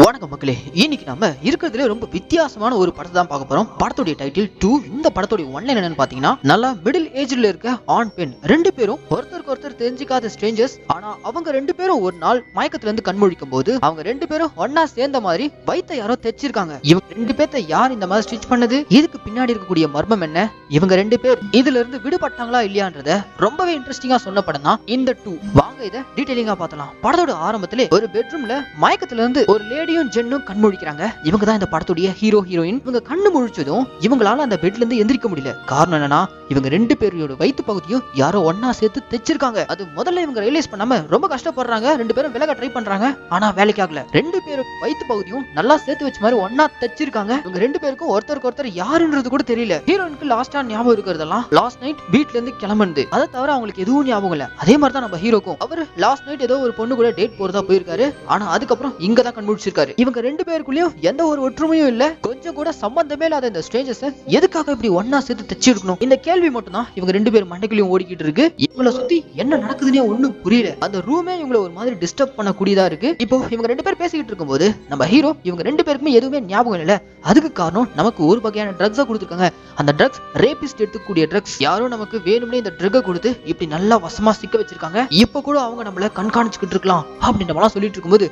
வணக்கம் மக்களே. இன்னைக்கு நம்ம இருக்கிறதுல ரொம்ப வித்தியாசமான ஒரு படத்தை தான் பார்க்க போறோம். படத்துடைய டைட்டில் டூ இந்த படத்துடைய ஒன்லைன் என்னன்னு பாத்தீங்கன்னா நல்லா மிடில் ஏஜ்ல இருக்க ஆண் பெண் ரெண்டு பேரும் ஒருத்தருக்கு ஒருத்தர் தெரிஞ்சுக்காத ஸ்ட்ரேஞ்சர்ஸ் ஆனா அவங்க ரெண்டு பேரும் ஒரு நாள் மயக்கத்துல இருந்து கண்மொழிக்கும் போது அவங்க ரெண்டு பேரும் ஒன்னா சேர்ந்த மாதிரி வைத்த யாரோ தைச்சிருக்காங்க. இவங்க ரெண்டு பேர்த்த யார் இந்த மாதிரி ஸ்டிச் பண்ணது? இதுக்கு பின்னாடி இருக்கக்கூடிய மர்மம் என்ன? இவங்க ரெண்டு பேர் இதுல இருந்து விடுபட்டாங்களா இல்லையான்றத ரொம்பவே இன்ட்ரெஸ்டிங்கா சொன்ன படம் தான் இந்த டூ வாங்க இதை டீடைலிங்கா பார்த்தலாம். படத்தோட ஆரம்பத்திலே ஒரு பெட்ரூம்ல மயக்கத்துல இருந்து ஒரு லேடியும் ஜென்னும் கண் முழிக்கிறாங்க இவங்க தான் இந்த படத்துடைய ஹீரோ ஹீரோயின் இவங்க கண்ணு முழிச்சதும் இவங்களால அந்த பெட்ல இருந்து எந்திரிக்க முடியல. காரணம் என்னன்னா இவங்க ரெண்டு பேரோட வயிற்று பகுதியும் யாரோ ஒன்னா சேர்த்து தைச்சிருக்காங்க. அது முதல்ல இவங்க ரியலைஸ் பண்ணாம ரொம்ப கஷ்டப்படுறாங்க. ரெண்டு பேரும் விலக ட்ரை பண்றாங்க. ஆனா வேலைக்கு ஆகல. ரெண்டு பேரும் வயிற்று பகுதியும் நல்லா சேர்த்து வச்ச மாதிரி ஒன்னா தைச்சிருக்காங்க. இவங்க ரெண்டு பேருக்கும் ஒருத்தருக்கு ஒருத்தர் யாருன்றது கூட தெரியல. ஹீரோயினுக்கு லாஸ்டா ஞாபகம் இருக்கிறதெல்லாம் லாஸ்ட் நைட் வீட்ல இருந்து கிளம்புனது. அதை தவிர அவங்களுக்கு எதுவும் ஞாபகம் இல்ல. அதே மாதிரி தான் நம்ம ஹீரோக்கும் அவர் லாஸ்ட் நைட் ஏதோ ஒரு பொண்ணு கூட டேட் போறதா போயிருக்காரு. ஆனா அதுக்கப்புறம் இங்க தான் கண்டுபிடிச்சிருக்காரு இவங்க ரெண்டு பேருக்குள்ளயும் எந்த ஒரு ஒற்றுமையும் இல்ல. கொஞ்சம் கூட சம்பந்தமே இல்லாத இந்த ஸ்ட்ரேஞ்சர்ஸ் எதுக்காக இப்படி ஒன்னா சேர்த்து தச்சு எடுக்கணும் இந்த கேள்வி மட்டும் தான் இவங்க ரெண்டு பேர் மண்டைக்குள்ளயும் ஓடிக்கிட்டு இருக்கு. இவங்கள சுத்தி என்ன நடக்குதுன்னே ஒண்ணும் புரியல. அந்த ரூமே இவங்கள ஒரு மாதிரி டிஸ்டர்ப் பண்ணக்கூடியதா இருக்கு. இப்போ இவங்க ரெண்டு பேர் பேசிக்கிட்டு இருக்கும்போது நம்ம ஹீரோ இவங்க ரெண்டு பேருக்குமே எதுவுமே ஞாபகம் இல்ல. அதுக்கு காரணம் நமக்கு ஒரு வகையான ட்ரக்ஸை கொடுத்துருக்காங்க. அந்த ட்ரக்ஸ் ரேபிஸ்ட் எடுத்துக்கூடிய ட்ரக்ஸ் யாரும் நமக்கு வேணும்னே இந்த ட்ரக்கை கொடுத்து இப்படி நல்லா வசமா சிக்க வச்சிருக்காங்க. இப்ப கூட அவங்க நம்மள கண்காணிச்சுக்கிட்டு இருக்கலாம். அப்படின்ற மாதிரிலாம் சொல்லிட்டு இருக்கும்போது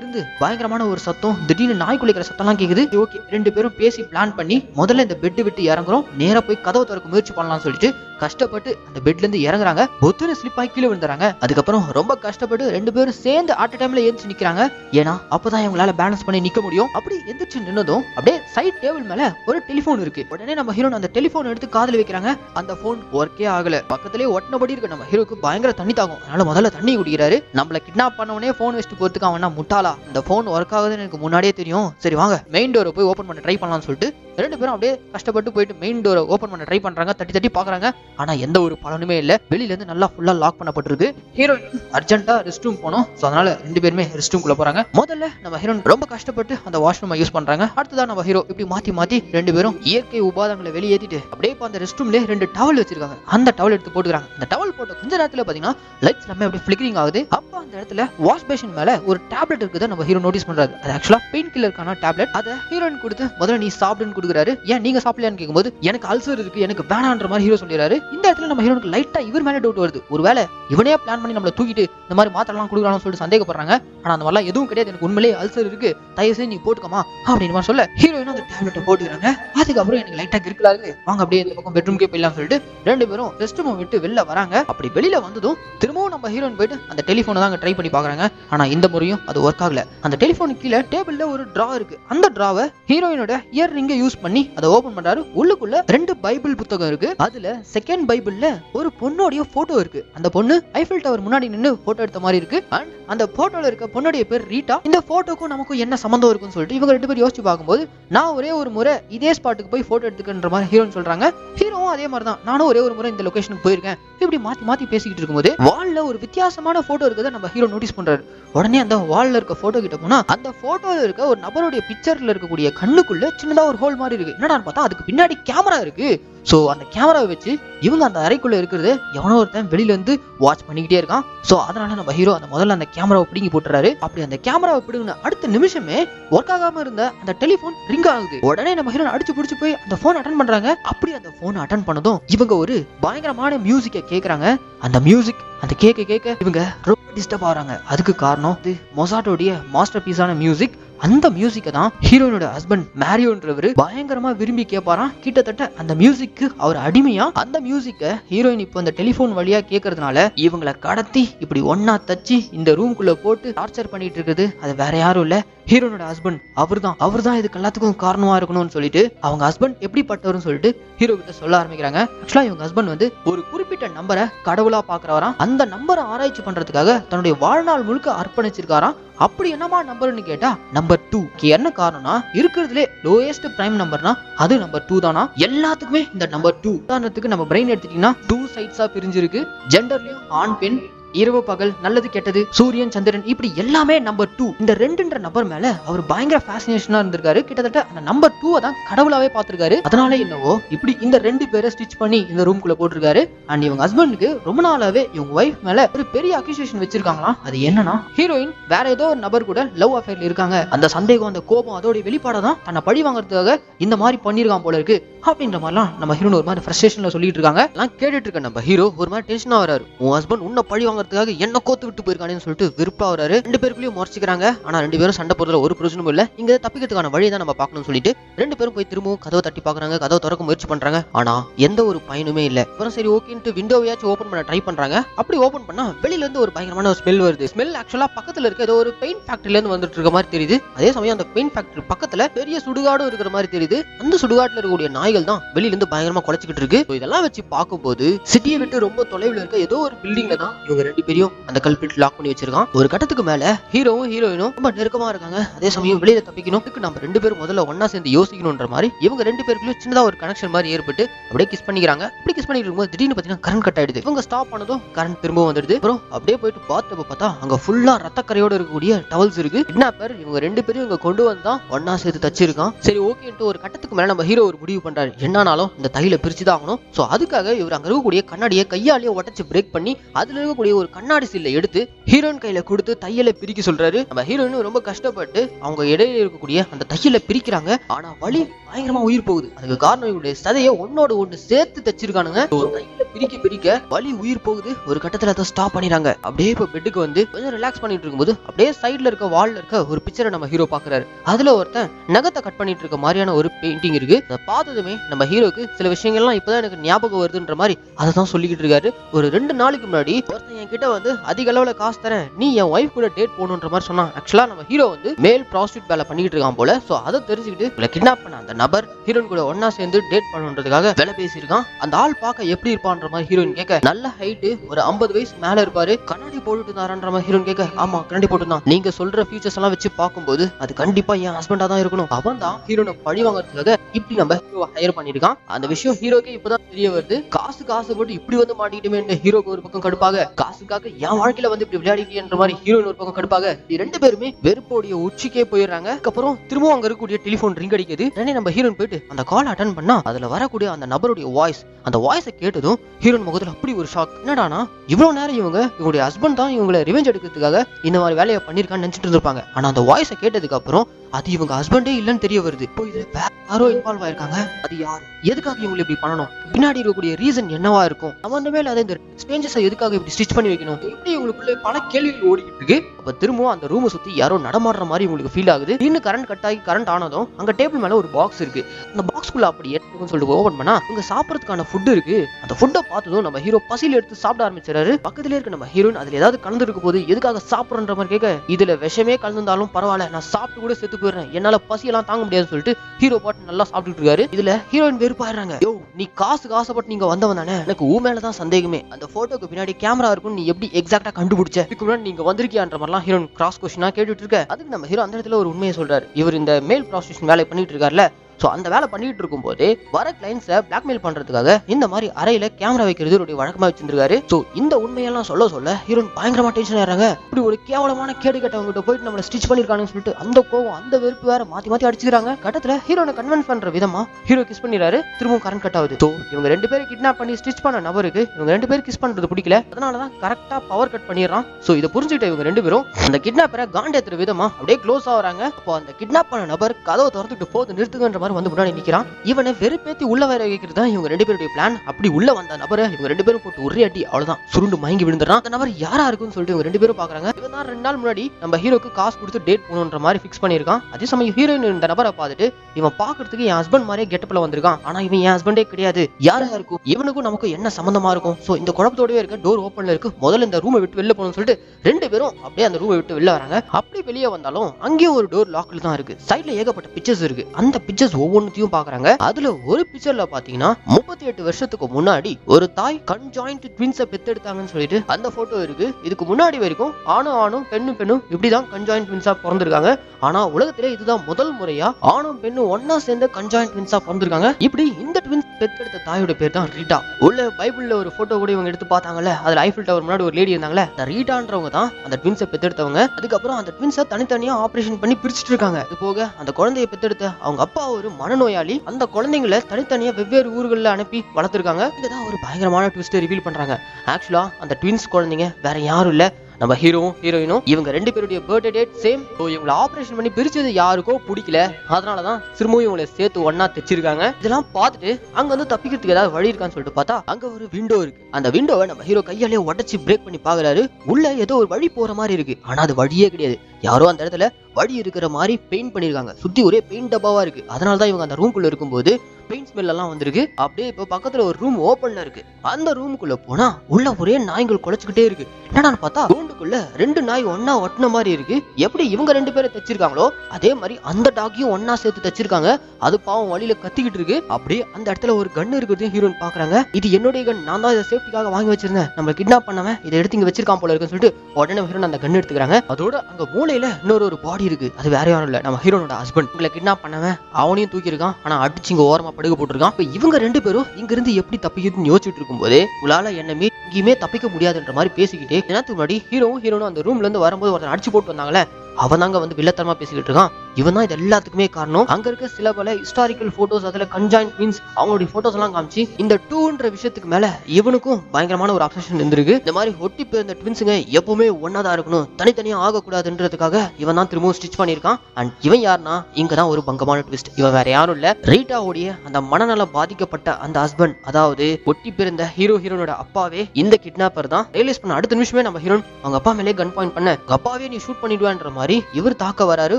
இருந்து பயங்கரமான ஒரு சத்தம் திடீர்னு நாய் குளிக்கிற சத்தம்லாம் கேக்குது. ஓகே ரெண்டு பேரும் பேசி பிளான் பண்ணி முதல்ல இந்த பெட் விட்டு இறங்குறோம். நேரா போய் கதவை திறக்க முயற்சி பண்ணலாம்னு சொல்லிட்டு கஷ்டப்பட்டு அந்த பெட்ல இருந்து இறங்குறாங்க. பொத்துன்னு ஸ்லிப் ஆகி கீழே விழுந்துறாங்க. அதுக்கப்புறம் ரொம்ப கஷ்டப்பட்டு ரெண்டு பேரும் சேர்ந்து ஆட்ட டைம்ல ஏந்திச்சு நிக்கிறாங்க. ஏன்னா அப்பதான் இவங்களால பேலன்ஸ் பண்ணி நிக்க முடியும். அப்படி எந்திரிச்சு நின்னதும் அப்படியே சைட் டேபிள் மேல ஒரு டெலிபோன் இருக்கு. உடனே நம்ம ஹீரோ அந்த டெலிபோன் எடுத்து காதல வைக்கிறாங்க. அந்த போன் ஒர்க்கே ஆகல. பக்கத்திலேயே ஒட்டினபடி இருக்கு. நம்ம ஹீரோக்கு பயங்கர தண்ணி தாகும். அதனால முதல்ல தண்ணி குடிக்கிறாரு. நம்மள கிட்னாப் பண்ணவனே போன் வச்சுட்டு போறதுக்கு அவனா முட்டாளா? இந்த போன் ஒர்க் ஆகுதுன்னு எனக்கு முன்னாடியே தெரியும். சரி வாங்க. மெயின் டோரை போய் ஓபன் பண்ண ட்ரை பண்ணலாம்னு சொல்லிட்டு ரெண்டு பேரும் அப்படியே கஷ்டப்பட்டு போயிட்டு மெயின் டோரை ஓபன் பண்ண ட்ரை பண்றாங்க தட்டி தட்டி பாக்குறாங்க. ஆனா எந்த ஒரு பலனுமே இல்ல. வெளியில இருந்து நல்லா ஃபுல்லா லாக் பண்ணப்பட்டிருக்கு. ஹீரோயின் அர்ஜென்ட்டா ரெஸ்ட் ரூம் போனோம். சோ அதனால ரெண்டு பேருமே ரெஸ்ட் ரூம் குள்ள போறாங்க. முதல்ல நம்ம ஹீரோயின் ரொம்ப கஷ்டப்பட்டு அந்த வாஷ்ரூமை யூஸ் பண்றாங்க. அடுத்ததா நம்ம ஹீரோ இப்படி மாத்தி மாத்தி ரெண்டு பேரும் இயற்கை உபாதங்களை வெளியேத்திட்டு அப்படியே இப்போ அந்த ரெஸ்ட் ரூம்ல ரெண்டு டவல் வச்சிருக்காங்க. அந்த டவல் எடுத்து போட்டுக்கிறாங்க. அந்த டவல் போட்ட கொஞ்ச நேரத்துல பாத்தீங்கன்னா லைட்ஸ் எல்லாமே அப்படியே ஃபிளிக்கரிங் ஆகுது. அப்ப அந்த இடத்துல வாஷ் பேஷன் மேல ஒரு டேப்லெட் இருக்குதை நம்ம ஹீரோ நோட்டீஸ் பண்றாரு. அது ஆக்சுவலா பெயின் கில்லருக்கான டேப்லெட் அதை ஹீரோயின் கொடுத்து முதல்ல நீ சாப்பிடுன்னு கொடுக்குறாரு ஏன் நீங்க சாப்பிடலான்னு கேட்கும்போது எனக்கு அல்சர் இருக்கு எனக்கு வேணான்ற மாதிரி ஹீரோ சொல்லிடுறாரு இந்த இடத்துல நம்ம ஹீரோனுக்கு லைட்டா இவர் மேல டவுட் வருது. ஒருவேளை இவனே பிளான் பண்ணி நம்மளை தூக்கிட்டு இந்த மாதிரி மாத்திரலாம் கொடுக்குறான்னு சொல்லிட்டு சந்தேகப்படுறாங்க. ஆனா அந்த மாதிரிலாம் எதுவும் கிடையாது. எனக்கு உண்மையிலே அல்சர் இருக்கு. தயவு செய்து நீ போட்டுக்கமா அப்படின்னு மாதிரி சொல்ல ஹீரோயினும் அந்த டேப்லெட்டை போட்டுக்கிறாங்க. அதுக்கப்புறம் எனக்கு லைட்டா கிரிக்கலா இருக்கு வாங்க அப்படியே இந்த பக்கம் பெட்ரூம்கே போயிடலாம் சொல்லிட்டு ரெண்டு பேரும் ரெஸ்ட் ரூம் விட்டு வெளில வராங்க. அப்படி வெளியில வந்ததும் திரும்பவும் நம்ம ஹீரோயின் போயிட்டு அந்த டெலிஃபோனை தான் ட்ரை பண்ணி பாக்குறாங்க. ஆனா இந்த முறையும் அது ஒர்க் ஆகல. அந்த டெலிஃபோனுக்கு கீழே டேபிள்ல ஒரு டிரா இருக்கு. அந்த டிராவை ஹீரோயினோட இயர் ரிங்கை யூஸ் பண்ணி அதை ஓபன் பண்றாரு. உள்ளுக்குள்ள ரெண்டு பைபிள் புத்தகம் இருக்கு. அதுல செகண்ட் பைபிள்ல ஒரு பொண்ணோடைய போட்டோ இருக்கு. அந்த பொண்ணு ஐஃபில் டவர் முன்னாடி நின்னு போட்டோ எடுத்த மாதிரி இருக்கு. அண்ட் அந்த போட்டோல இருக்க பொண்ணுடைய பேர் ரீட்டா. இந்த போட்டோக்கும் நமக்கும் என்ன சம்மந்தம் இருக்குன்னு சொல்லிட்டு இவங்க ரெண்டு பேரும் யோசிச்சு பார்க்கும்போது நான் ஒரே ஒரு முறை இதே ஸ்பாட்டுக்கு போய் போட்டோ எடுத்துக்கின்ற மாதிரி ஹீரோன்னு சொல்றாங்க. ஹீரோவும் அதே மாதிரி தான் நானும் ஒரே ஒரு முறை இந்த லொகேஷனுக்கு போயிருக்கேன். இப்படி மாத்தி மாத்தி பேசிக்கிட்டு இருக்கும்போது வால்ல ஒரு வித்தியாசமான போட்டோ இருக்கதை நம்ம ஹீரோ நோட்டீஸ் பண்றாரு. உடனே அந்த வால்ல இருக்க போட்டோ கிட்ட போனா அந்த போட்டோல இருக்க ஒரு நபருடைய பிக்சர்ல இருக்கக்கூடிய கண்ணுக்குள்ள சின்னதா ஒரு ஹோல் மாதிரி இருக்கு. என்னடான்னு பார்த்தா அதுக்கு பின்னாடி கேமரா இருக்கு. ஸோ அந்த கேமராவை வச்சு இவங்க அந்த அறைக்குள்ள இருக்கிறது எவனோ ஒருத்தன் வெளியில இருந்து வாட்ச் பண்ணிக்கிட்டே இருக்கான். ஸோ அதனால நம்ம ஹீரோ அந்த முதல்ல அந்த கேமராவை பிடிங்கி போட்டுறாரு. அப்படி அந்த கேமராவை பிடுங்கின அடுத்த நிமிஷமே ஒர்க் ஆகாம இருந்த அந்த டெலிபோன் ரிங் ஆகுது. உடனே நம்ம ஹீரோ அடிச்சு புடிச்சு போய் அந்த ஃபோன் அட்டன் பண்றாங்க. அப்படி அந்த ஃபோன் அட்டன் பண்ணதும் இவங்க ஒரு பயங்கரமான மியூசிக்கை கேக்குறாங்க. அந்த மியூசிக் அந்த கேட்க கேட்க இவங்க ரொம்ப டிஸ்டர்ப் ஆகிறாங்க. அதுக்கு காரணம் இது மொசாட்டோடைய மாஸ்டர் பீஸான மியூசிக் அந்த மியூசிக்கை தான் ஹீரோயினோட ஹஸ்பண்ட் மேரியோன்றவர் பயங்கரமா விரும்பி கேட்பாராம் கிட்டத்தட்ட அந்த மியூசிக்கு அவர் அடிமையா அந்த மியூசிக்கை ஹீரோயின் இப்போ அந்த டெலிபோன் வழியா கேட்கறதுனால இவங்களை கடத்தி இப்படி ஒன்னா தச்சு இந்த ரூம்குள்ள போட்டு டார்ச்சர் பண்ணிட்டு இருக்குது. அது வேற யாரும் இல்லை. ஹீரோனோட ஹஸ்பண்ட் அவர் தான் அவர் தான் இதுக்கு எல்லாத்துக்கும் காரணமா இருக்கணும்னு சொல்லிட்டு அவங்க ஹஸ்பண்ட் எப்படிப்பட்டவர்னு சொல்லிட்டு ஹீரோ கிட்ட சொல்ல ஆரம்பிக்கிறாங்க. ஆக்சுவலா இவங்க ஹஸ்பண்ட் வந்து ஒரு குறிப்பிட்ட நம்பரை கடவுளா பாக்குறவராம் அந்த நம்பரை ஆராய்ச்சி பண்றதுக்காக தன்னுடைய வாழ்நாள் முழுக்க அர்ப்பணிச்சிருக்காராம். அப்படி என்னமா நம்பர்னு கேட்டா நம்பர் டூ என்ன காரணம்னா இருக்கிறதுலே லோயஸ்ட் பிரைம் நம்பர்னா அது நம்பர் டூ தானா? எல்லாத்துக்குமே இந்த நம்பர் டூ உதாரணத்துக்கு நம்ம பிரெயின் எடுத்துட்டீங்கன்னா டூ சைட்ஸா பிரிஞ்சிருக்கு. ஜெண்டர்லயும் ஆண் பெண் இரவு பகல் நல்லது கெட்டது சூரியன் சந்திரன் இப்படி எல்லாமே நம்பர் டூ இந்த ரெண்டுன்ற நபர் மேல அவர் பயங்கர ஃபேசினேஷனா இருந்திருக்காரு. கிட்டத்தட்ட அந்த நம்பர் டூவை தான் கடவுளாவே பார்த்திருக்காரு. அதனால என்னவோ இப்படி இந்த ரெண்டு பேரை ஸ்டிச் பண்ணி இந்த ரூம்குள்ள போட்டிருக்காரு. அண்ட் இவங்க ஹஸ்பண்டுக்கு ரொம்ப நாளாவே இவங்க ஒய்ஃப் மேல ஒரு பெரிய அக்யூசியேஷன் வச்சிருக்காங்களாம். அது என்னன்னா ஹீரோயின் வேற ஏதோ ஒரு நபர் கூட லவ் அஃபேர்ல இருக்காங்க. அந்த சந்தேகம் அந்த கோபம் அதோட வெளிப்பாடை தான் தன்னை பழி வாங்குறதுக்காக இந்த மாதிரி பண்ணிருக்கான் போல இருக்கு. அப்படின்ற மாதிரிலாம் நம்ம ஹீரோ ஒரு மாதிரி ஃப்ரஸ்ட்ரேஷன்ல சொல்லிட்டு இருக்காங்க எல்லாம் கேட்டுட்டு இருக்க நம்ம ஹீரோ ஒரு மாதிரி டென்ஷனா வராரு உன் ஹஸ்பண்ட் உன்னை பழி வாங்குறதுக்காக என்ன கோத்து விட்டு போயிருக்கானேன்னு சொல்லிட்டு விருப்பம் வராரு ரெண்டு பேருக்குள்ளயும் முறைச்சிக்கிறாங்க. ஆனா ரெண்டு பேரும் சண்டை போறதுல ஒரு பிரச்சனையும் இல்ல. இங்க தப்பிக்கிறதுக்கான வழியை தான் நம்ம பார்க்கணும்னு சொல்லிட்டு ரெண்டு பேரும் போய் திரும்பவும் கதவை தட்டி பாக்குறாங்க கதவை திறக்க முயற்சி பண்றாங்க. ஆனா எந்த ஒரு பயனுமே இல்ல. அப்புறம் சரி ஓகேன்ட்டு விண்டோவையாச்சும் ஓபன் பண்ண ட்ரை பண்றாங்க. அப்படி ஓபன் பண்ணா வெளியில இருந்து ஒரு பயங்கரமான ஒரு ஸ்மெல் வருது. ஸ்மெல் ஆக்சுவலா பக்கத்துல இருக்க ஏதோ ஒரு பெயிண்ட் ஃபேக்ட்ரிலேருந்து வந்துட்டு இருக்க மாதிரி தெரியுது. அதே சமயம் அந்த பெயிண்ட் ஃபேக்டரி பக்கத்துல பெரிய சுடுகாடும் இருக்கிற மாதிரி தெரியுது. அந்த சுடுகாட்டுல இருக்கக்கூடிய நாய் நாய்கள் தான் வெளியில இருந்து பயங்கரமா குலைச்சிக்கிட்டு இருக்கு. இதெல்லாம் வச்சு பார்க்கும்போது சிட்டியை விட்டு ரொம்ப தொலைவில் இருக்க ஏதோ ஒரு பில்டிங்ல தான் இவங்க ரெண்டு பேரையும் அந்த கல்பிட் லாக் பண்ணி வச்சிருக்கான். ஒரு கட்டத்துக்கு மேல ஹீரோவும் ஹீரோயினும் ரொம்ப நெருக்கமா இருக்காங்க. அதே சமயம் வெளியில தப்பிக்கணும். இதுக்கு நம்ம ரெண்டு பேரும் முதல்ல ஒன்னா சேர்ந்து யோசிக்கணும்ன்ற மாதிரி இவங்க ரெண்டு பேருக்குள்ளயும் சின்னதா ஒரு கனெக்ஷன் மாதிரி ஏற்பட்டு அப்படியே கிஸ் பண்ணிக்கிறாங்க. அப்படி கிஸ் பண்ணிட்டு இருக்கும்போது திடீர்னு பாத்தீங்கன்னா கரண்ட் கட் ஆயிடுது. இவங்க ஸ்டாப் பண்ணதும் கரண்ட் திரும்ப வந்துடுது. அப்புறம் அப்படியே போயிட்டு பார்த்தப்ப பார்த்தா அங்க ஃபுல்லா ரத்தக்கரையோட இருக்கக்கூடிய டவல்ஸ் இருக்கு. கிட்னாப்பர் இவங்க ரெண்டு பேரும் இவங்க கொண்டு வந்தா ஒன்னா சேர்த்து தச்சிருக்கான். சரி ஓகேன்ட்டு ஒரு கட்டத்துக்கு மேல நம்ம ஹீரோ ஒரு முடிவு பண்ற பண்ணுறாரு என்னன்னாலும் இந்த தையில பிரித்து தான் ஆகணும். சோ அதுக்காக இவர் அங்க இருக்கக்கூடிய கண்ணாடியை கையாலேயே உடச்சி பிரேக் பண்ணி அதுல இருக்கக்கூடிய ஒரு கண்ணாடி சில்ல எடுத்து ஹீரோயின் கையில கொடுத்து தையலை பிரிக்க சொல்றாரு. நம்ம ஹீரோயின் ரொம்ப கஷ்டப்பட்டு அவங்க இடையில இருக்கக்கூடிய அந்த தையலை பிரிக்கிறாங்க. ஆனா வலி பயங்கரமா உயிர் போகுது. அதுக்கு காரணம் இவருடைய சதையை ஒன்னோட ஒன்று சேர்த்து தச்சிருக்கானுங்க. தையில பிரிக்க பிரிக்க வலி உயிர் போகுது. ஒரு கட்டத்துல அதை ஸ்டாப் பண்ணிடுறாங்க. அப்படியே இப்போ பெட்டுக்கு வந்து கொஞ்சம் ரிலாக்ஸ் பண்ணிட்டு இருக்கும்போது அப்படியே சைடுல இருக்க வால்ல இருக்க ஒரு பிக்சரை நம்ம ஹீரோ பாக்குறாரு. அதுல ஒருத்தன் நகத்தை கட் பண்ணிட்டு இருக்க மாதிரியான ஒரு பெயிண்டிங் இருக்கு. அதை பார்த்ததுமே நம்ம ஹீரோக்கு சில விஷயங்கள்லாம் இப்பதான் எனக்கு ஞாபகம் வருதுன்ற மாதிரி அதை தான் சொல்லிக்கிட்டு இருக்காரு. ஒரு ரெண்டு நாளைக்கு முன்னாடி ஒருத்தன் என் கிட்ட வந்து அதிக அளவுல காசு தரேன். நீ என் ஒய்ஃப் கூட டேட் போகணுன்ற மாதிரி சொன்னான். ஆக்சுவலா நம்ம ஹீரோ வந்து மேல் ப்ராஸ்டியூட் வேலை பண்ணிட்டு இருக்கான் போல. சோ அதை தெரிஞ்சுக்கிட்டு இவளை கிட்னாப் பண்ண அந்த நபர் ஹீரோயின் கூட ஒன்னா சேர்ந்து டேட் பண்ணுன்றதுக்காக வேலை பேசியிருக்கான். அந்த ஆள் பார்க்க எப்படி இருப்பான்ற மாதிரி ஹீரோயின் கேட்க நல்ல ஹைட்டு ஒரு ஐம்பது வயசு மேல இருப்பாரு. கண்ணாடி போட்டுட்டு இருந்தாரன்ற மாதிரி ஹீரோயின் கேட்க ஆமா கண்ணாடி போட்டுதான் நீங்க சொல்ற ஃபீச்சர்ஸ் எல்லாம் வச்சு பார்க்கும்போது அது கண்டிப்பா என் ஹஸ்பண்டா தான் இருக்கணும். அவன் தான் ஹீரோனை பழி வாங்குறதுக்காக இப்படி நம்ம ஹீரோ பண்ணியிருக்கான். பண்ணிருக்கான் அந்த விஷயம் ஹீரோக்கே இப்பதான் தெரிய வருது. காசுக்கு காசு போட்டு இப்படி வந்து மாட்டிக்கிட்டுமே ஹீரோக்கு ஒரு பக்கம் கடுப்பாக. காசுக்காக என் வாழ்க்கையில வந்து இப்படி விளையாடிக்கின்ற மாதிரி ஹீரோயின் ஒரு பக்கம் கடுப்பாக. ரெண்டு பேருமே வெறுப்போடைய உச்சிக்கே போயிடுறாங்க. அதுக்கப்புறம் திரும்பவும் அங்க இருக்கக்கூடிய டெலிபோன் ரிங் அடிக்குது. உடனே நம்ம ஹீரோயின் போயிட்டு அந்த கால் அட்டன் பண்ணா அதுல வரக்கூடிய அந்த நபருடைய வாய்ஸ் அந்த வாய்ஸை கேட்டதும் ஹீரோன் முகத்துல அப்படி ஒரு ஷாக் என்னடானா இவ்வளவு நேரம் இவங்க இவங்களுடைய ஹஸ்பண்ட் தான் இவங்களை ரிவெஞ்ச் எடுக்கிறதுக்காக இந்த மாதிரி வேலையை பண்ணிருக்கான்னு நினைச்சிட்டு இருந்திருப்பாங்க. ஆனா அந்த வாய்ஸை கேட்டதுக்கு அப்புறம் அது இவங்க ஹஸ்பண்டே இல்லைன்னு தெரிய வருது. இப்போ இதுல யாரோ இன்வால்வ் ஆயிருக்காங்க? அது யாரு? எதுக்காக இவங்களை இப்படி பண்ணணும்? பின்னாடி இருக்கக்கூடிய ரீசன் ரீசன் என்னவா இருக்கும்? சம்பந்தமே இல்லாத இந்த ஸ்பேஞ்சஸ் எதுக்காக இப்படி ஸ்டிச் பண்ணி வைக்கணும்? இப்படி உங்களுக்குள்ள பல கேள்விகள் ஓடிக்கிட்டு இருக்கு அப்ப திரும்பவும் அந்த ரூமை சுத்தி யாரோ நடமாடுற மாதிரி உங்களுக்கு ஃபீல் ஆகுது. இன்னும் கரண்ட் கட் ஆகி கரண்ட் ஆனதும் அங்க டேபிள் மேல ஒரு பாக்ஸ் இருக்கு. அந்த பாக்ஸ்குள்ள அப்படி எடுத்துக்கணும்னு சொல்லிட்டு ஓபன் பண்ணா அங்க சாப்பிடறதுக்கான ஃபுட் இருக்கு. அந்த ஃபுட்டை பார்த்ததும் நம்ம ஹீரோ பசியில் எடுத்து சாப்பிட ஆரம்பிச்சிடாரு பக்கத்துல இருக்க நம்ம ஹீரோயின் அதுல ஏதாவது கலந்து இருக்க போது எதுக்காக சாப்பிடுற மாதிரி கேட்க இதுல விஷமே கலந்துருந்தாலும் பரவாயில்ல நான் சாப்பிட்டு கூட செத்து போயிடுறேன். என்னால பசியெல்லாம் தாங்க முடியாதுன்னு சொல்லிட்டு ஹீரோ பாட்டு நல்லா சாப்பிட்டுட்டு இருக்காரு. இதுல ஹீரோயின் வெறுப்பாயிடுறாங்க. யோ நீ காசு காசப்பட்டு நீங்க வந்த வந்தவன் தானே? எனக்கு ஊ மேலதான் சந்தேகமே. அந்த போட்டோக்கு பின்னாடி கேமரா இருக்கும் நீ எப்படி எக்ஸாக்டா கண்டுபிடிச்ச? இதுக்கு முன்னாடி நீங்க வந்திருக்கியான்ற மாதிரிலாம் ஹீரோன் கிராஸ் கொஸ்டினா கேட்டுட்டு இருக்க. அதுக்கு நம்ம ஹீரோ அந்த இடத்துல ஒரு உண்மையை சொல்றாரு. இவர் இந்த மேல் ப்ராஸ்டியூஷன் வேலை பண்ணிட்டு இருக்காருல்ல ஸோ அந்த வேலை பண்ணிட்டு இருக்கும்போது வர கிளைண்ட்ஸை பிளாக்மெயில் பண்றதுக்காக இந்த மாதிரி அறையில கேமரா வைக்கிறது ஒரு வழக்கமா வச்சிருக்காரு ஸோ இந்த உண்மையெல்லாம் சொல்ல சொல்ல ஹீரோன் பயங்கரமா டென்ஷன் ஆயிடுறாங்க. இப்படி ஒரு கேவலமான கேடு கேட்டவங்க கிட்ட போயிட்டு நம்மளை ஸ்டிச் பண்ணிருக்காங்கன்னு சொல்லிட்டு அந்த கோவம் அந்த வெறுப்பு வேற மாத்தி மாத்தி அடிச்சுக்கிறாங்க. கட்டத்துல ஹீரோனை கன்வென்ஸ் பண்ற விதமா ஹீரோ கிஸ் பண்ணிடுறாரு. திரும்பவும் கரண்ட் கட் ஆகுது. ஸோ இவங்க ரெண்டு பேரும் கிட்னாப் பண்ணி ஸ்டிச் பண்ண நபருக்கு இவங்க ரெண்டு பேரும் கிஸ் பண்றது பிடிக்கல. அதனாலதான் கரெக்டா பவர் கட் பண்ணிடுறான். ஸோ இதை புரிஞ்சுக்கிட்ட இவங்க ரெண்டு பேரும் அந்த கிட்னாப்பரை காண்டேத்துற விதமா அப்படியே க்ளோஸ் ஆகுறாங்க அப்போ அந்த கிட்னாப் பண்ண நபர் கதவை திறந்துட்டு போது நிறுத்துங்கன்ற மாதிரி வந்து முன்னாடி நிக்கிறான். இவனை வெறுப்பேத்தி உள்ள வர வைக்கிறது தான் இவங்க ரெண்டு பேருடைய பிளான் அப்படி உள்ள வந்த நபரை இவங்க ரெண்டு பேரும் போட்டு ஒரே அடி அவ்வளவுதான். சுருண்டு மயங்கி விழுந்துறான் அந்த நபர் யாரா இருக்குன்னு சொல்லிட்டு இவங்க ரெண்டு பேரும் பாக்குறாங்க. இவன் தான் ரெண்டு நாள் முன்னாடி நம்ம ஹீரோக்கு காசு கொடுத்து டேட் போகணுன்ற மாதிரி ஃபிக்ஸ் பண்ணிருக்கான் அதே சமயம் ஹீரோயின் இந்த நபரை பார்த்துட்டு இவன் பாக்குறதுக்கு என் ஹஸ்பண்ட் மாதிரியே கெட்டப்ல வந்திருக்கான். ஆனா இவன் என் ஹஸ்பண்டே கிடையாது. யாரா இருக்கும்? இவனுக்கும் நமக்கு என்ன சம்பந்தமா இருக்கும்? சோ இந்த குழப்பத்தோடவே இருக்க டோர் ஓப்பன்ல இருக்கு. முதல்ல இந்த ரூமை விட்டு வெளில போகணும்னு சொல்லிட்டு ரெண்டு பேரும் அப்படியே அந்த ரூமை விட்டு வெளில வராங்க. அப்படி வெளியே வந்தாலும் அங்கேயும் ஒரு டோர் லாக்ல தான் இருக்கு. சைட்ல ஏகப்பட்ட பிக்சர்ஸ் இருக்கு. அந்த பிக்சர்ஸ் ஒவ்வொன்றுத்தையும் பாக்குறாங்க. அதுல ஒரு பிக்சர்ல பாத்தீங்கன்னா முப்பத்தி எட்டு வருஷத்துக்கு முன்னாடி ஒரு தாய் கன்ஜாயிண்ட் ட்வின்ஸை பெத்தெடுத்தாங்கன்னு சொல்லிட்டு அந்த போட்டோ இருக்கு. இதுக்கு முன்னாடி வரைக்கும் ஆணும் ஆணும் பெண்ணும் பெண்ணும் இப்படிதான் கன்ஜாயிண்ட் ட்வின்ஸா பிறந்திருக்காங்க. ஆனா உலகத்திலே இதுதான் முதல் முறையா ஆணும் பெண்ணும் ஒன்னா சேர்ந்து கன்ஜாயிண்ட் ட்வின்ஸா பிறந்திருக்காங்க. இப்படி இந்த ட்வின்ஸ் பெத்தெடுத்த தாயோட பேர் தான் ரீட்டா. உள்ள பைபிள்ல ஒரு போட்டோ கூட இவங்க எடுத்து பார்த்தாங்கல்ல? அதுல ஐஃபில் டவர் முன்னாடி ஒரு லேடி இருந்தாங்களே அந்த ரீட்டான்றவங்க தான் அந்த ட்வின்ஸை பெத்தெடுத்தவங்க. அதுக்கப்புறம் அந்த ட்வின்ஸை தனித்தனியா ஆபரேஷன் பண்ணி பிரிச்சுட்டு இருக்காங்க. இது போக அந்த குழந்தையை பெத்தெடுத்த அவங்க அப்பா ஒரு மனநோயாளி. அந்த குழந்தைங்களை தனித்தனியா வெவ்வேறு ஊர்களில் அனுப்பி வளர்த்துருக்காங்க. இதுதான் ஒரு பயங்கரமான ட்விஸ்ட்டை ரிவீல் பண்றாங்க. ஆக்சுவலா அந்த ட்வின்ஸ் குழந்தைங்க வேற யாரும் இல்லை. நம்ம ஹீரோவும் ஹீரோயினும் இவங்க ரெண்டு பேருடைய பர்த்டே டேட் சேம் ஸோ இவங்களை ஆபரேஷன் பண்ணி பிரிச்சது யாருக்கோ பிடிக்கல. அதனால தான் திரும்பவும் இவங்களை சேர்த்து ஒன்னா தைச்சிருக்காங்க. இதெல்லாம் பார்த்துட்டு அங்க வந்து தப்பிக்கிறதுக்கு ஏதாவது வழி இருக்கான்னு சொல்லிட்டு பார்த்தா அங்க ஒரு விண்டோ இருக்கு. அந்த விண்டோவை நம்ம ஹீரோ கையாலே உடைச்சு பிரேக் பண்ணி பாக்குறாரு உள்ள ஏதோ ஒரு வழி போற மாதிரி இருக்கு. ஆனா அது வழியே கிடையாது. யாரோ அந்த இடத்துல வழி இருக்கிற மாதிரி பெயிண்ட் பண்ணிருக்காங்க. சுத்தி ஒரே பெயிண்ட் டப்பாவா இருக்கு. அதனால தான் இவங்க அந்த ரூம்குள்ள இருக்கும்போது பெயின் ஸ்மெல் எல்லாம் வந்திருக்கு. அப்படியே இப்போ பக்கத்துல ஒரு ரூம் ஓப்பன்ல இருக்கு. அந்த ரூமுக்குள்ள போனா உள்ள ஒரே நாய்கள் குலைச்சுக்கிட்டே இருக்கு. என்னடான்னு பார்த்தா கூண்டுக்குள்ள ரெண்டு நாய் ஒன்னா ஒட்டின மாதிரி இருக்கு. எப்படி இவங்க ரெண்டு பேரை தைச்சிருக்காங்களோ அதே மாதிரி அந்த டாகியும் ஒன்னா சேர்த்து தைச்சிருக்காங்க. அது பாவம் வழியில கத்திக்கிட்டு இருக்கு. அப்படியே அந்த இடத்துல ஒரு கன் இருக்கிறதையும் ஹீரோயின் பாக்குறாங்க இது என்னுடைய கன் நான் தான் இதை சேஃப்டிக்காக வாங்கி வச்சிருந்தேன். நம்ம கிட்னாப் பண்ணவன் இதை எடுத்து இங்க வச்சிருக்கான் போல இருக்குன்னு சொல்லிட்டு உடனே ஹீரோன் அந்த கன் எடுத்துக்கிறாங்க. அதோட அங்க மூலையில இன்னொரு ஒரு பாடி இருக்கு. அது வேற யாரும் இல்ல. நம்ம ஹீரோனோட ஹஸ்பண்ட் உங்களை கிட்னாப் பண்ணவன். அவனையும் தூக்கி இருக்கான் ஆனா அடிச்சு இங்க ஓரமா படுக்க போட்டிருக்கான். இப்ப இவங்க ரெண்டு பேரும் இங்க இருந்து எப்படி தப்பிக்கிறதுன்னு யோசிச்சுட்டு இருக்கும்போது உங்களால என்னமே எங்கேயுமே தப்பிக்க முடியாதுன்ற மாதிரி பேசிக்கிட்டே எனக்கு முன்னாடி ஹீரோவும் ஹீரோனும் அந்த ரூம்ல இருந்து வரும்போது ஒருத்தர் அடிச்சு போட்டு வந்தாங்களே அவன் தாங்க வந்து வில்லத்தனமா பேசிக்கிட்டு இருக்கான். இவன் தான் இது எல்லாத்துக்குமே காரணம். அங்க இருக்க சில பல ஹிஸ்டாரிக்கல் போட்டோஸ் அதுல கன்ஜாயின் மீன்ஸ் அவங்களுடைய போட்டோஸ் எல்லாம் காமிச்சு இந்த டூன்ற விஷயத்துக்கு மேல இவனுக்கும் பயங்கரமான ஒரு அப்சஷன் இருந்திருக்கு. இந்த மாதிரி ஒட்டி பிறந்த ட்வின்ஸுங்க எப்பவுமே ஒன்னா தான் இருக்கணும். தனித்தனியா ஆகக்கூடாதுன்றதுக்காக இவன் தான் திரும்பவும் ஸ்டிச் பண்ணியிருக்கான். அண்ட் இவன் யாருன்னா இங்க தான் ஒரு பங்கமான ட்விஸ்ட் இவன் வேற யாரும் இல்ல. ரீட்டாவுடைய அந்த மனநலம் பாதிக்கப்பட்ட அந்த ஹஸ்பண்ட் அதாவது ஒட்டி பிறந்த ஹீரோ ஹீரோனோட அப்பாவே இந்த கிட்னாப்பர் தான். ரியலைஸ் பண்ண அடுத்த நிமிஷமே நம்ம ஹீரோன் அவங்க அப்பா மேலே கன் பாயிண்ட் பண்ண அப்பாவே நீ ஷூட் பண்ணிடுவான்ற மாதிரி இவர் தாக்க வராரு.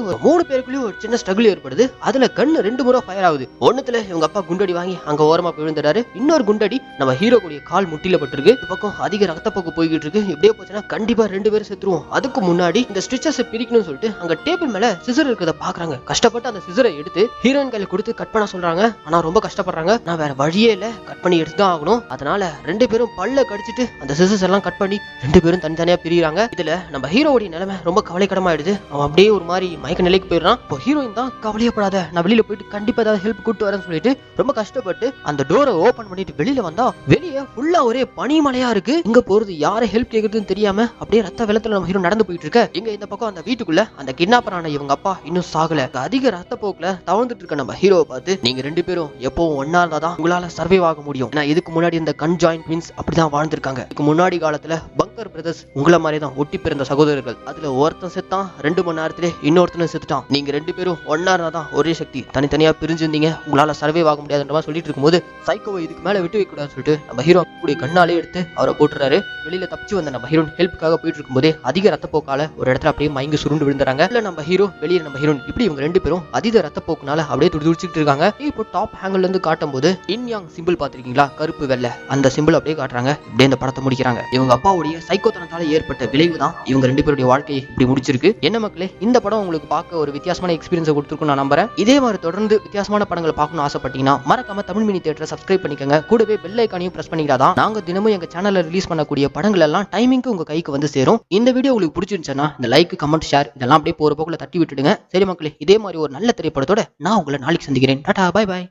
ஒரு மூணு பேருக்குள்ளயும் ஒரு சின்ன ஸ்ட்ரகிள் ஏற்படுது. அதுல கண்ணு ரெண்டு முறை ஃபயர் ஆகுது. ஒண்ணுத்துல இவங்க அப்பா குண்டடி வாங்கி அங்க ஓரமா போய் விழுந்துறாரு இன்னொரு குண்டடி நம்ம ஹீரோ கூடிய கால் முட்டில பட்டிருக்கு. இந்த பக்கம் அதிக ரத்தப்போக்கு போய்கிட்டு இருக்கு. இப்படியே போச்சுன்னா கண்டிப்பா ரெண்டு பேரும் செத்துருவோம். அதுக்கு முன்னாடி இந்த ஸ்டிச்சஸ் பிரிக்கணும்னு சொல்லிட்டு அங்க டேபிள் மேல சிசர் இருக்கிறத பாக்குறாங்க. கஷ்டப்பட்டு அந்த சிசரை எடுத்து ஹீரோயின் கையில கொடுத்து கட் பண்ண சொல்றாங்க. ஆனா ரொம்ப கஷ்டப்படுறாங்க. நான் வேற வழியே இல்ல. கட் பண்ணி எடுத்து தான் ஆகணும். அதனால ரெண்டு பேரும் பல்ல கடிச்சிட்டு அந்த சிசர்ஸ் எல்லாம் கட் பண்ணி ரெண்டு பேரும் தனித்தனியா பிரிகிறாங்க இதுல நம்ம ஹீரோவுடைய நிலைமை ரொம்ப கவலைக்கிடமாயிடுது. அவன் அப்படியே ஒரு மாதிரி மயக்க நிலைக்கு போயிடுறான். இப்போ ஹீரோயின் தான் கவலையப்படாத. நான் வெளியில போயிட்டு கண்டிப்பா ஏதாவது ஹெல்ப் கூட்டு வரேன்னு சொல்லிட்டு ரொம்ப கஷ்டப்பட்டு அந்த டோரை ஓபன் பண்ணிட்டு வெளியில வந்தா வெளியே ஃபுல்லா ஒரே பனிமலையா இருக்கு. இங்க போறது யாரை ஹெல்ப் கேக்குறதுன்னு தெரியாம அப்படியே ரத்த வெள்ளத்துல நம்ம ஹீரோ நடந்து போயிட்டு இருக்க. இங்க இந்த பக்கம் அந்த வீட்டுக்குள்ள அந்த கிட்னாப்பரான இவங்க அப்பா இன்னும் சாகல. அதிக ரத்த போக்குல தவழ்ந்துட்டு இருக்க நம்ம ஹீரோவை பார்த்து நீங்க ரெண்டு பேரும் எப்பவும் ஒன்னா இருந்தாதான் உங்களால சர்வைவ் ஆக முடியும். ஏன்னா இதுக்கு முன்னாடி இந்த கன் ஜாயின் ட்வின்ஸ் அப்படிதான் வாழ்ந்திருக்காங்க. இதுக்கு முன்னாடி காலத்துல பங்கர் பிரதர்ஸ் உங்களை மாதிரி தான் ஒட்டி பிறந்த சகோதரர்கள். அதுல ஒருத்தன் செத்தான் ரெண்டு மணி நேரத்திலே இன்னொருத்தனும் செத்துட்டான். நீங்க ரெண்டு பேரும் ஒன்னா இருந்தா தான் ஒரே சக்தி. தனித்தனியா பிரிஞ்சிருந்தீங்க. உங்களால சர்வே ஆக முடியாதுன்ற மாதிரி சொல்லிட்டு இருக்கும்போது சைக்கோவை இதுக்கு மேல விட்டு வைக்க கூடாதுன்னு சொல்லிட்டு நம்ம ஹீரோ கூடிய கண்ணாலே எடுத்து அவரை போட்டுறாரு. வெளியில தப்பிச்சு வந்த நம்ம ஹீரோன் ஹெல்ப்புக்காக போயிட்டு இருக்கும்போது அதிக ரத்தப்போக்கால ஒரு இடத்துல அப்படியே மயங்கி சுருண்டு விழுந்துறாங்க. இல்ல நம்ம ஹீரோ வெளியே நம்ம ஹீரோன் இப்படி இவங்க ரெண்டு பேரும் அதீத ரத்தப்போக்குனால அப்படியே துடிச்சுட்டு இருக்காங்க. இப்போ டாப் ஹேங்கிள் இருந்து காட்டும் போது இன்யாங் சிம்பிள் பாத்திருக்கீங்களா கருப்பு வெள்ளை. அந்த சிம்பிள் அப்படியே காட்டுறாங்க. அப்படியே இந்த படத்தை முடிக்கிறாங்க. இவங்க அப்பாவுடைய சைக்கோத்தனத்தால ஏற்பட்ட விளைவு தான் இவங்க ரெண்டு பேருடைய வாழ்க்கையை இப்படி முடிச்சிருக்கு. என்ன மக்களே இந்த படம் உங்களுக்கு பார்க்க ஒரு வித்தியாசமான எக்ஸ்பீரியன்ஸை கொடுத்துருக்கும் நான் நம்புறேன். இதே மாதிரி தொடர்ந்து வித்தியாசமான படங்களை பார்க்கணும்னு ஆசைப்பட்டீங்கன்னா மறக்காம தமிழ் மினி தேட்டரை சப்ஸ்கிரைப் பண்ணிக்கங்க. கூடவே பெல் ஐக்கானையும் பிரஸ் பண்ணிக்கிறாதான் நாங்க தினமும் எங்க சேனல்ல ரிலீஸ் பண்ணக்கூடிய படங்கள் எல்லாம் டைமிங்க்கு உங்க கைக்கு வந்து சேரும். இந்த வீடியோ உங்களுக்கு பிடிச்சிருந்துச்சுன்னா இந்த லைக் கமெண்ட் ஷேர் இதெல்லாம் அப்படியே போற போக்குல தட்டி விட்டுடுங்க. சரி மக்களே இதே மாதிரி ஒரு நல்ல திரைப்படத்தோட நான் உங்களை நாளைக்கு சந்திக்கிறேன். Tata bye bye